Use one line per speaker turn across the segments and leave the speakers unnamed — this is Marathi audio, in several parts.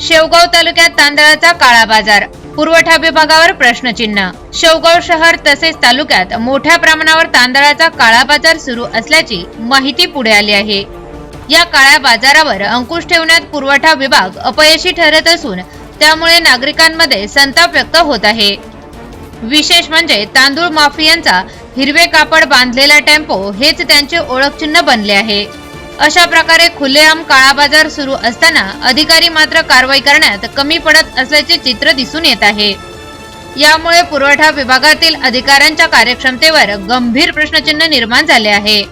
शेवगाव तालुक्यात तांदळाचा काळा बाजार. पुरवठा विभागावर प्रश्नचिन्ह. शेवगाव शहर तसेच तालुक्यात मोठ्या प्रमाणावर तांदळाचा काळा बाजार सुरू असल्याची माहिती पुढे आली आहे. या काळ्या बाजारावर अंकुश ठेवण्यात पुरवठा विभाग अपयशी ठरत असून त्यामुळे नागरिकांमध्ये संताप व्यक्त होत आहे. विशेष म्हणजे तांदूळ माफियांचा हिरवे कापड बांधलेला टेम्पो हेच त्यांचे ओळखचिन्ह बनले आहे. अशा प्रकारे खुलेआम काळा बाजार सुरू असताना अधिकारी मात्र कारवाई करण्यात कमी पडत असल्याचे चित्र दिसून येत आहे. यामुळे पुरवठा विभागातील अधिकाऱ्यांच्या कार्यक्षमतेवर गंभीर प्रश्नचिन्ह निर्माण झाले आहे.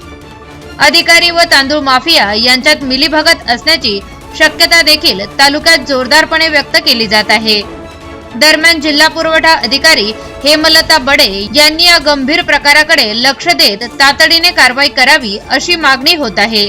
अधिकारी व तांदूळ माफिया यांच्यात मिलीभगत असण्याची शक्यता देखील तालुक्यात जोरदारपणे व्यक्त केली जात आहे. दरम्यान जिल्हा पुरवठा अधिकारी हेमलता बडे यांनी या गंभीर प्रकाराकडे लक्ष देत तातडीने कारवाई करावी अशी मागणी होत आहे.